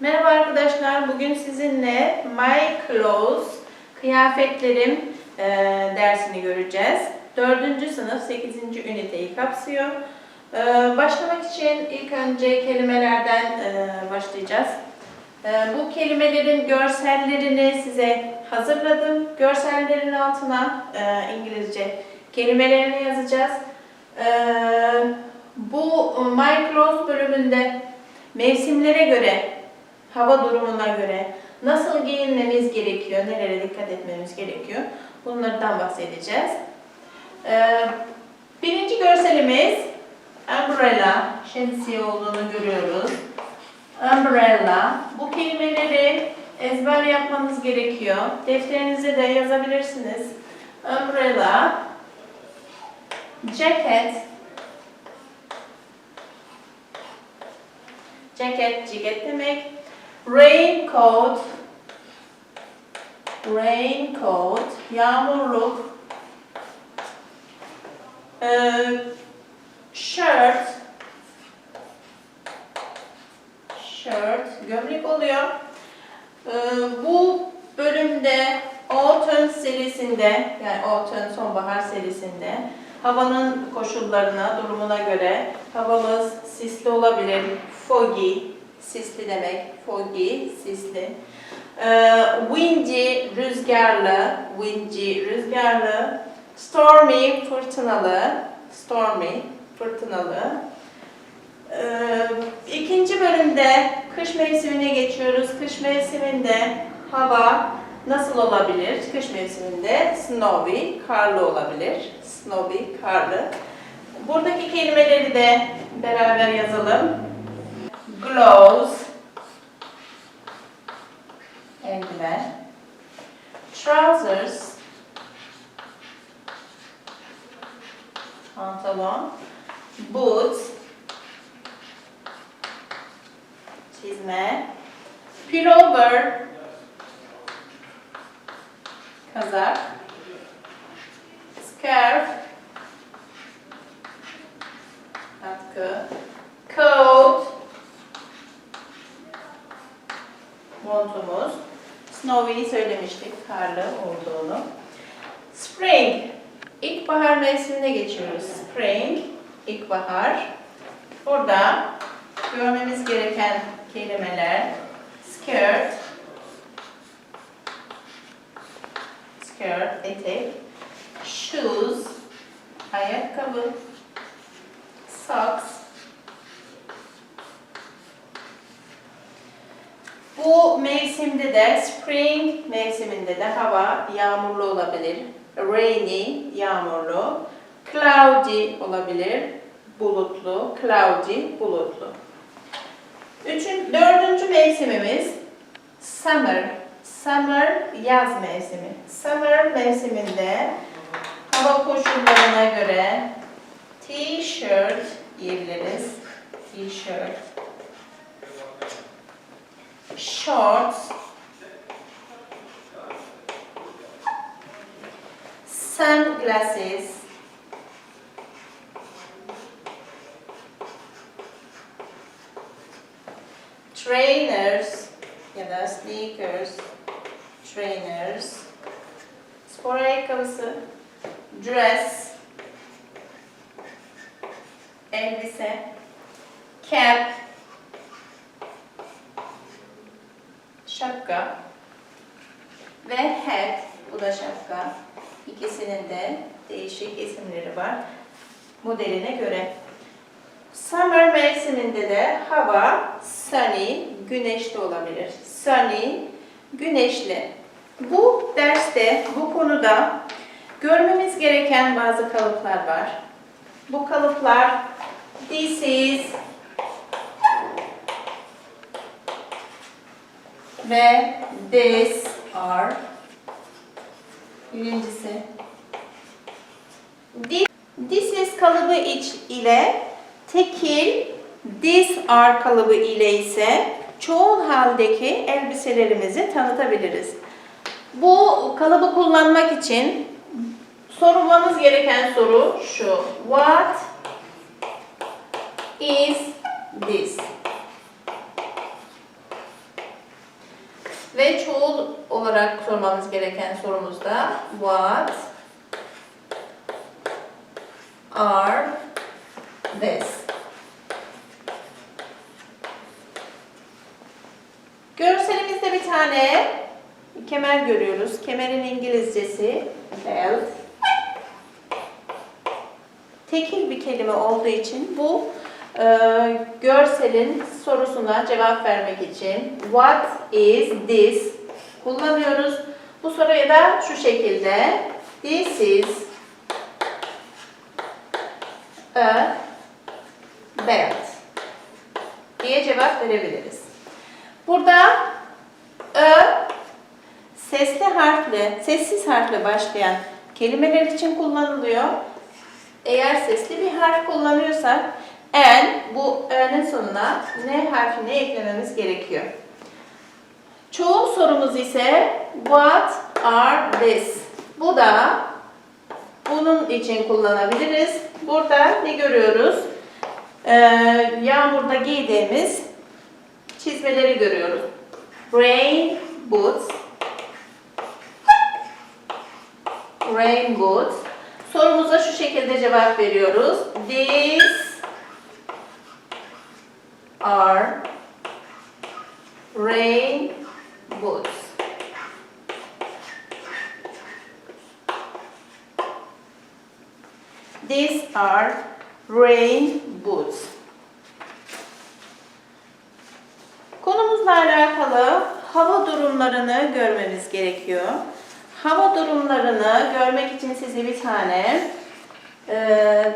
Merhaba arkadaşlar. Bugün sizinle My Clothes, kıyafetlerim e, dersini göreceğiz. 4. sınıf 8. üniteyi kapsıyor. E, başlamak için ilk önce kelimelerden e, başlayacağız. E, bu kelimelerin görsellerini size hazırladım. Görsellerin altına e, İngilizce kelimelerini yazacağız. E, bu My Clothes bölümünde mevsimlere göre hava durumuna göre nasıl giyinmemiz gerekiyor, nelere dikkat etmemiz gerekiyor bunlardan bahsedeceğiz. Ee, birinci görselimiz umbrella, şemsiye olduğunu görüyoruz. Umbrella, bu kelimeleri ezber yapmanız gerekiyor. Defterinize de yazabilirsiniz. Umbrella, jacket, Ceket, ceket demek. Raincoat, raincoat, yağmurluk. Ee, shirt, shirt, gömlek oluyor. Ee, bu bölümde Autumn serisinde, yani Autumn sonbahar serisinde havanın koşullarına, durumuna göre havamız sisli olabilir, foggy, sisli demek, foggy, sisli. Ee, windy, rüzgarlı, windy, rüzgarlı. Stormy, fırtınalı, stormy, fırtınalı. Ee, ikinci bölümde kış mevsimine geçiyoruz. Kış mevsiminde hava nasıl olabilir? Kış mevsiminde snowy, karlı olabilir. Snowy, karlı. Buradaki kelimeleri de beraber yazalım. Gloves, eldiven. Trousers, pantolon. Boots, çizme. Pullover, kazak. Scarf, atkı. Coat, montumuz. Snowy söylemiştik, karlı olduğunu. Spring, ilkbahar mevsimine geçiyoruz. Spring, ilkbahar. Burada görmemiz gereken kelimeler skirt, skirt, etek, shoes, ayakkabı, socks, Bu mevsimde de spring mevsiminde de hava yağmurlu olabilir. Rainy, yağmurlu. Cloudy olabilir. Bulutlu. Cloudy, bulutlu. Üçün, dördüncü mevsimimiz summer. Summer, yaz mevsimi. Summer mevsiminde hava koşullarına göre t-shirt giyebiliriz. T-shirt shorts, sunglasses, trainers ya da sneakers, trainers, spor ayakkabısı, dress, elbise, cap, şapka ve hat, bu da şapka. İkisinin de değişik isimleri var modeline göre. Summer mevsiminde de hava sunny, güneşli olabilir. Sunny, güneşli. Bu derste, bu konuda görmemiz gereken bazı kalıplar var. Bu kalıplar this is ve this are birincisi this, this is kalıbı iç ile tekil this are kalıbı ile ise çoğul haldeki elbiselerimizi tanıtabiliriz. Bu kalıbı kullanmak için sorulmamız gereken soru şu. What is this? Sormamız gereken sorumuzda what are this? Görselimizde bir tane kemer görüyoruz. Kemerin İngilizcesi belt. Tekil bir kelime olduğu için bu görselin sorusuna cevap vermek için what is this kullanıyoruz. Bu soruya da şu şekilde this is a belt diye cevap verebiliriz. Burada a sesli harfle, sessiz harfle başlayan kelimeler için kullanılıyor. Eğer sesli bir harf kullanıyorsak en bu ö'nün sonuna ne harfini eklememiz gerekiyor. Çoğul sorumuz ise what are this? Bu da bunun için kullanabiliriz. Burada ne görüyoruz? Ee, yağmurda giydiğimiz çizmeleri görüyoruz. Rain boots. Rain boots. Sorumuza şu şekilde cevap veriyoruz. These are rain boots. These are rain boots. Konumuzla alakalı hava durumlarını görmemiz gerekiyor. Hava durumlarını görmek için size bir tane e,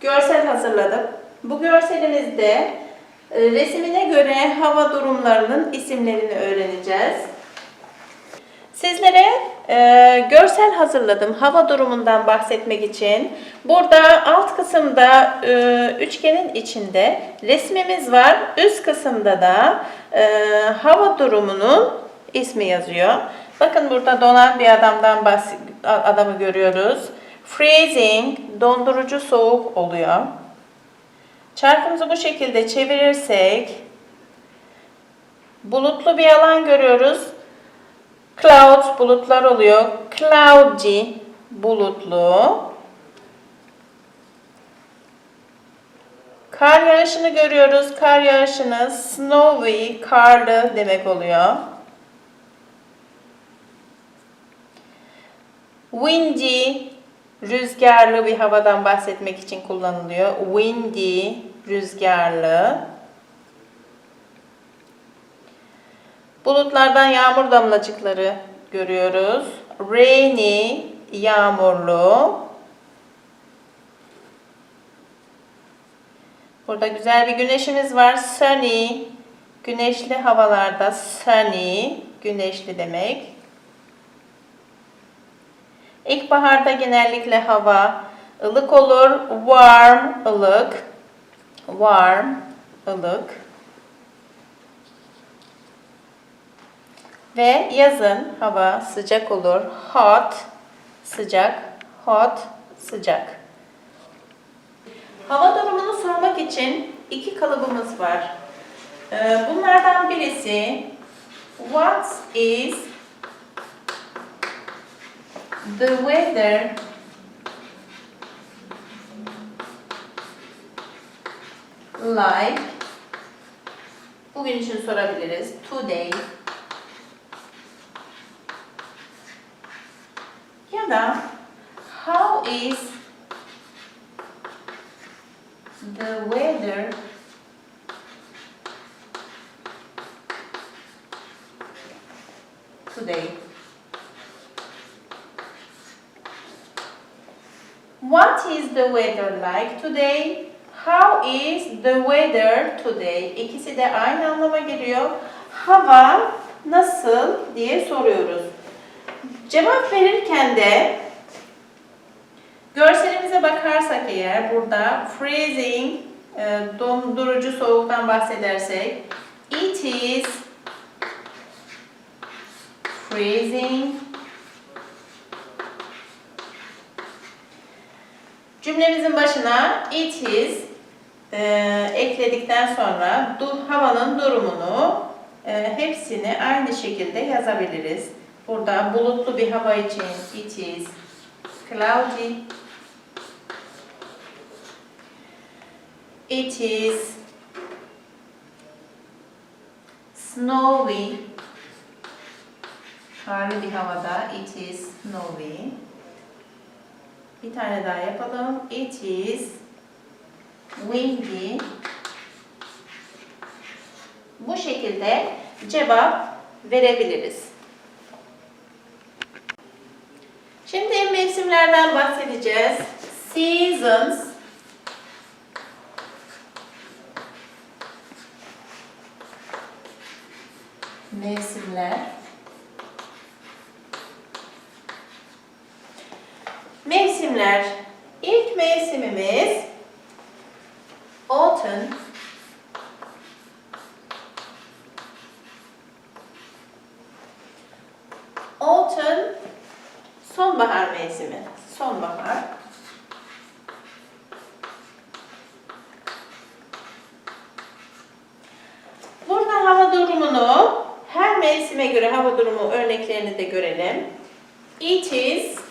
görsel hazırladım. Bu görselimizde resimine göre hava durumlarının isimlerini öğreneceğiz. Sizlere e, görsel hazırladım hava durumundan bahsetmek için. Burada alt kısımda e, üçgenin içinde resmimiz var. Üst kısımda da e, hava durumunun ismi yazıyor. Bakın burada donan bir adamdan bahs- adamı görüyoruz. Freezing, dondurucu soğuk oluyor. Çarkımızı bu şekilde çevirirsek bulutlu bir alan görüyoruz. Cloud bulutlar oluyor. Cloudy bulutlu. Kar yağışını görüyoruz. Kar yağışını snowy, karlı demek oluyor. Windy, rüzgarlı bir havadan bahsetmek için kullanılıyor. Windy, rüzgarlı. Bulutlardan yağmur damlacıkları görüyoruz. Rainy, yağmurlu. Burada güzel bir güneşimiz var. Sunny, güneşli havalarda sunny, güneşli demek. İlkbaharda genellikle hava ılık olur. Warm, ılık. Warm, ılık. Ve yazın hava sıcak olur. Hot, sıcak. Hot, sıcak. Hava durumunu sormak için iki kalıbımız var. Ee, Bunlardan birisi What is the weather like? Bugün için sorabiliriz. Today. Ya da how is the weather today? What is the weather like today? How is the weather today? İkisi de aynı anlama geliyor. Hava nasıl diye soruyoruz. Cevap verirken de görselimize bakarsak eğer burada freezing, e, dondurucu soğuktan bahsedersek it is freezing Cümlemizin başına it is e, ekledikten sonra du, havanın durumunu e, hepsini aynı şekilde yazabiliriz. Burada bulutlu bir hava için it is cloudy. It is snowy. Karlı bir havada it is snowy. Bir tane daha yapalım. It is windy. Bu şekilde cevap verebiliriz. Şimdi mevsimlerden bahsedeceğiz. Seasons mevsimler Mevsimler. İlk mevsimimiz autumn sonbahar mevsimi. Sonbahar. Burada hava durumunu her mevsime göre hava durumu örneklerini de görelim. It is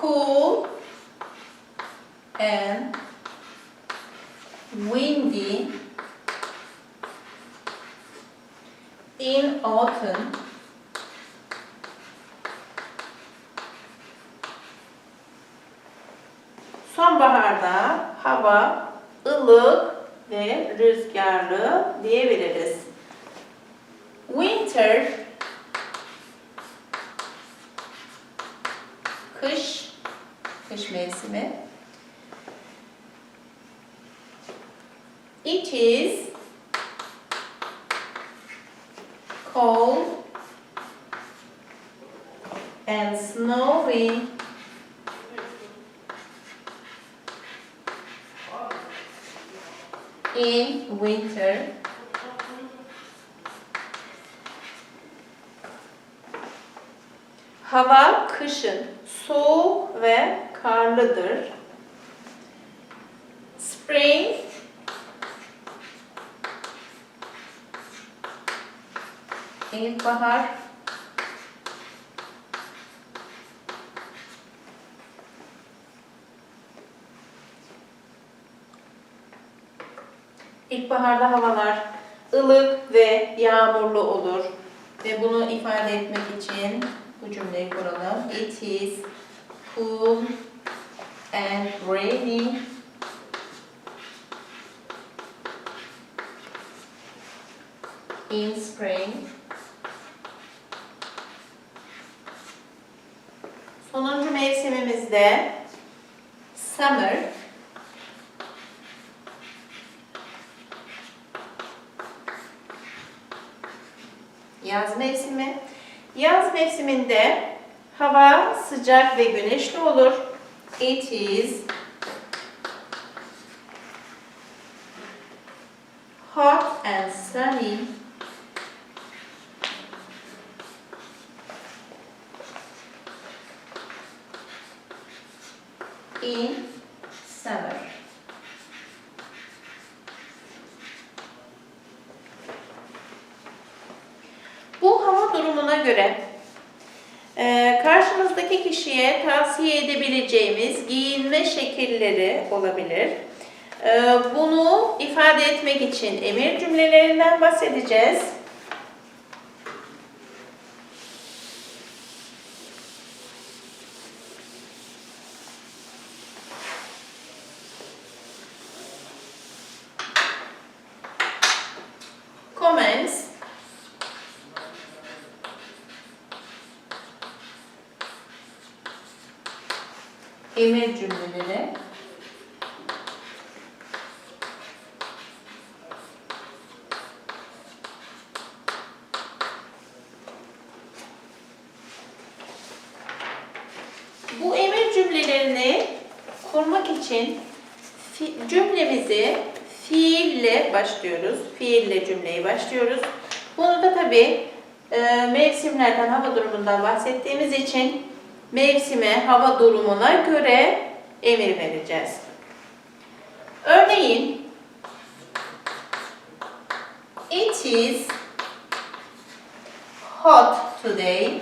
cool and windy in autumn. Sonbaharda hava ılık ve rüzgarlı diyebiliriz. Winter kış kış mevsimi. It is cold and snowy in winter. Hava kışın soğuk ve karlıdır. Spring İlkbahar İlkbaharda havalar ılık ve yağmurlu olur. Ve bunu ifade etmek için bu cümleyi kuralım. It is cool and rainy in spring. Sonuncu mevsimimizde summer. Yaz mevsimi. Yaz mevsiminde hava sıcak ve güneşli olur. It is hot and sunny. in summer. Bu hava durumuna göre karşımızdaki kişiye tavsiye edebileceğimiz giyinme şekilleri olabilir. E, bunu ifade etmek için emir cümlelerinden bahsedeceğiz. Comments emir cümleleri Bu emir cümlelerini kurmak için cümlemizi fiille başlıyoruz. Fiille cümleyi başlıyoruz. Bunu da tabii e, mevsimlerden, hava durumundan bahsettiğimiz için mevsime, hava durumuna göre emir vereceğiz. Örneğin It is hot today.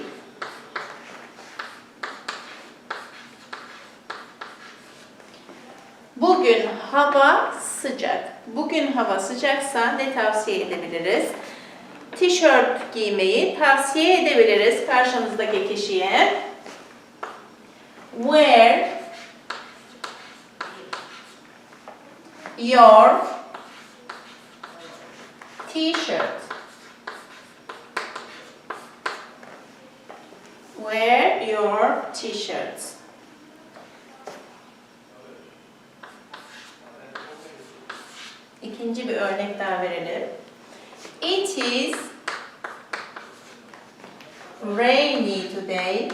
Bugün hava sıcak. Bugün hava sıcaksa ne tavsiye edebiliriz? Tişört giymeyi tavsiye edebiliriz karşımızdaki kişiye. Wear your t-shirt. Wear your t-shirts. İkinci bir örnek daha verelim. It is rainy today.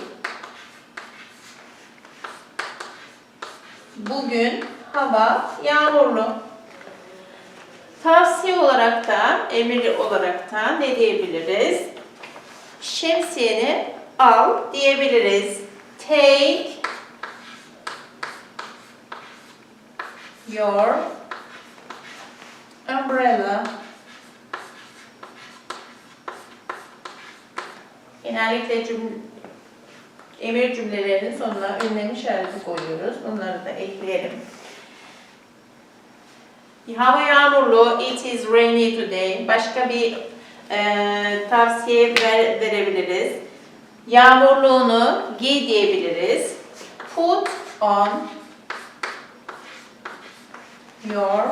Bugün hava yağmurlu. Tavsiye olarak da, emir olarak da ne diyebiliriz? Şemsiyeni al diyebiliriz. Take your umbrella. Genellikle cümle, emir cümlelerinin sonuna ünlem işareti koyuyoruz. Bunları da ekleyelim. Hava yağmurlu. It is rainy today. Başka bir e, tavsiye ver- verebiliriz. Yağmurluğunu giy diyebiliriz. Put on your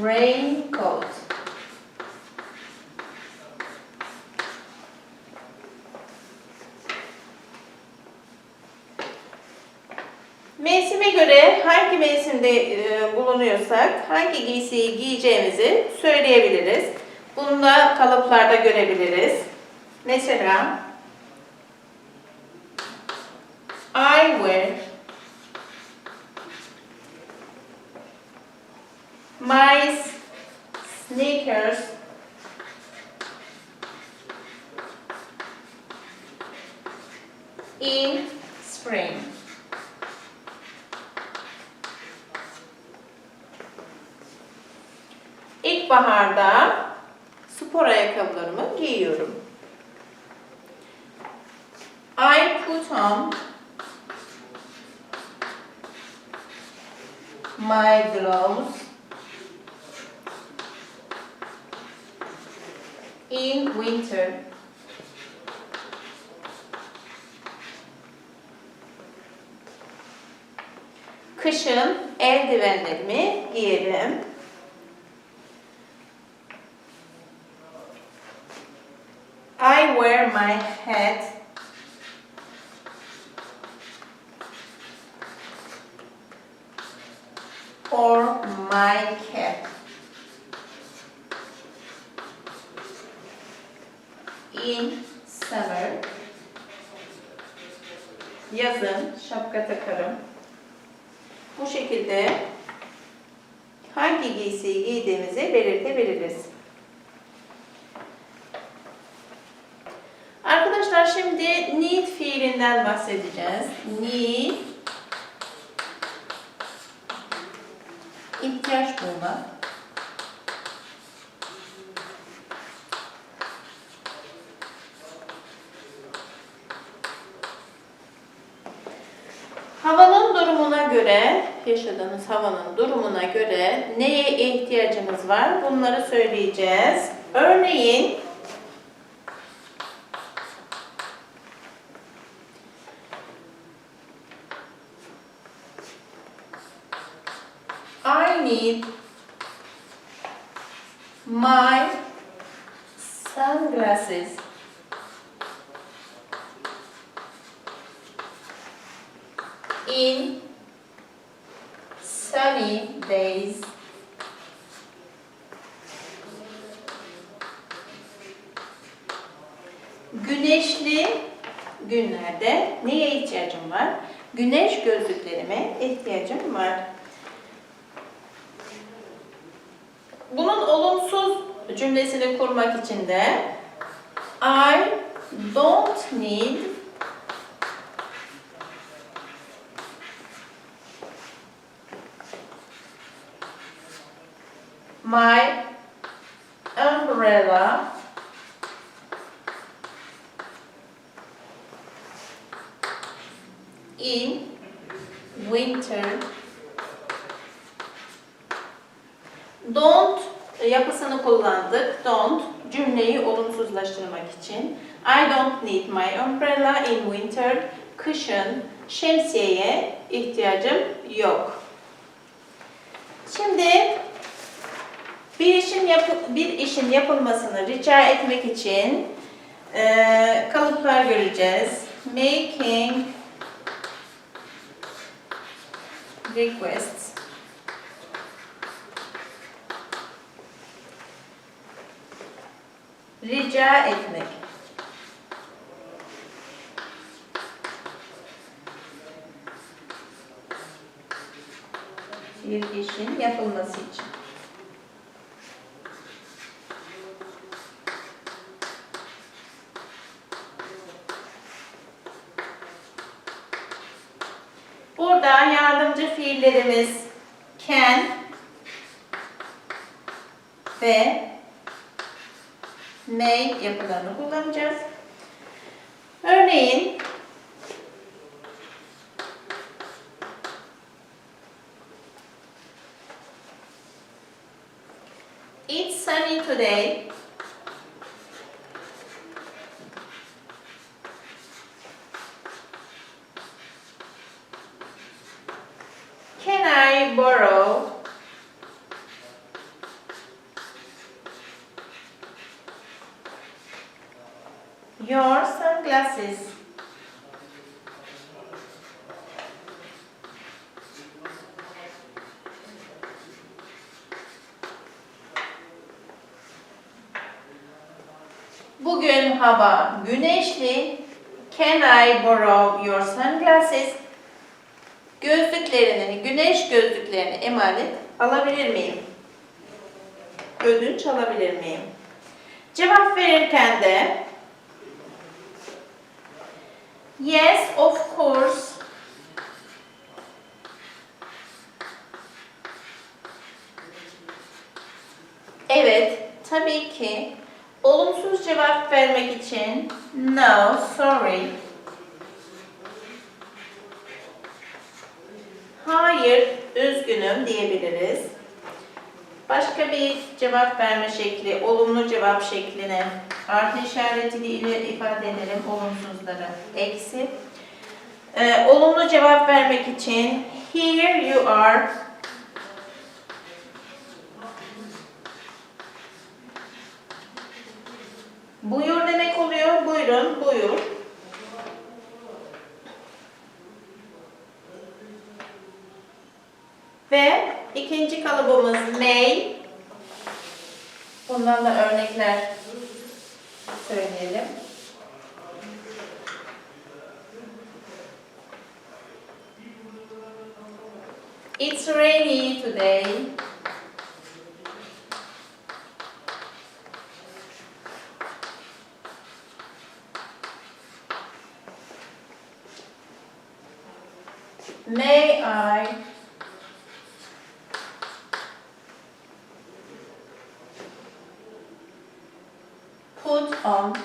raincoat. Mevsime göre hangi mevsimde e, bulunuyorsak hangi giysiyi giyeceğimizi söyleyebiliriz. Bunu da kalıplarda görebiliriz. Mesela I wear my sneakers in spring. İlkbaharda spor ayakkabılarımı giyiyorum. I put on my gloves in winter. Kışın eldivenlerimi giyerim. I wear my hat or my cap in summer. Yazın şapka takarım. Bu şekilde hangi giysiyi giydiğimizi belirtebiliriz. Arkadaşlar şimdi need fiilinden bahsedeceğiz. Need ihtiyaç duymak. Havanın durumuna göre, yaşadığınız havanın durumuna göre neye ihtiyacımız var? Bunları söyleyeceğiz. Örneğin I need my sunglasses. In sunny days. Güneşli günlerde neye ihtiyacım var? Güneş gözlüklerime ihtiyacım var. Bunun olumsuz cümlesini kurmak için de I don't need my umbrella in winter. Don't yapısını kullandık. Don't cümleyi olumsuzlaştırmak için. I don't need my umbrella in winter. Kışın şemsiyeye ihtiyacım yok. Şimdi bir işin yapı- bir işin yapılmasını rica etmek için eee, kalıplar göreceğiz. Making requests. Rica etmek. Bir işin yapılması için. Burada yardımcı fiillerimiz can ve may yapılarını kullanacağız. Örneğin It's sunny today. Can I borrow your sunglasses? Bugün hava güneşli. Can I borrow your sunglasses? Gözlüklerini, güneş gözlüklerini emanet alabilir miyim? Ödünç alabilir miyim? Cevap verirken de Yes, of course. Evet, tabii ki. Olumsuz cevap vermek için no, sorry. Hayır, üzgünüm diyebiliriz. Başka bir cevap verme şekli, olumlu cevap şekline artı işaretiyle ifade edelim olumsuzları. Eksi. Ee, olumlu cevap vermek için here you are. Buyur demek oluyor. Buyurun, buyur. Ve ikinci kalıbımız may. Bundan da örnekler söyleyelim. It's rainy today. May I put on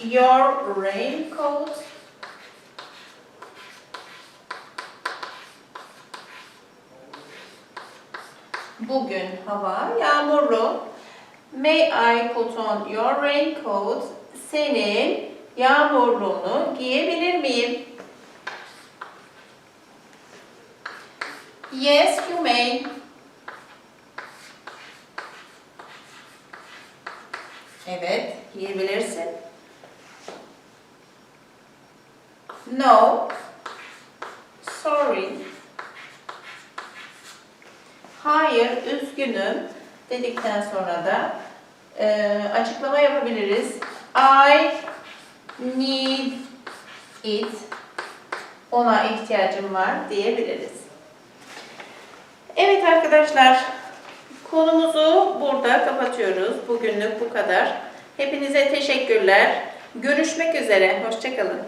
your raincoat? Bugün hava yağmurlu. May I put on your raincoat? Senin yağmurluğunu giyebilir miyim? Yes, you may. Evet, giyebilirsin. No. Sorry. Hayır, üzgünüm dedikten sonra da e, açıklama yapabiliriz. I need it. Ona ihtiyacım var diyebiliriz. Evet arkadaşlar, konumuzu burada kapatıyoruz. Bugünlük bu kadar. Hepinize teşekkürler. Görüşmek üzere. Hoşçakalın.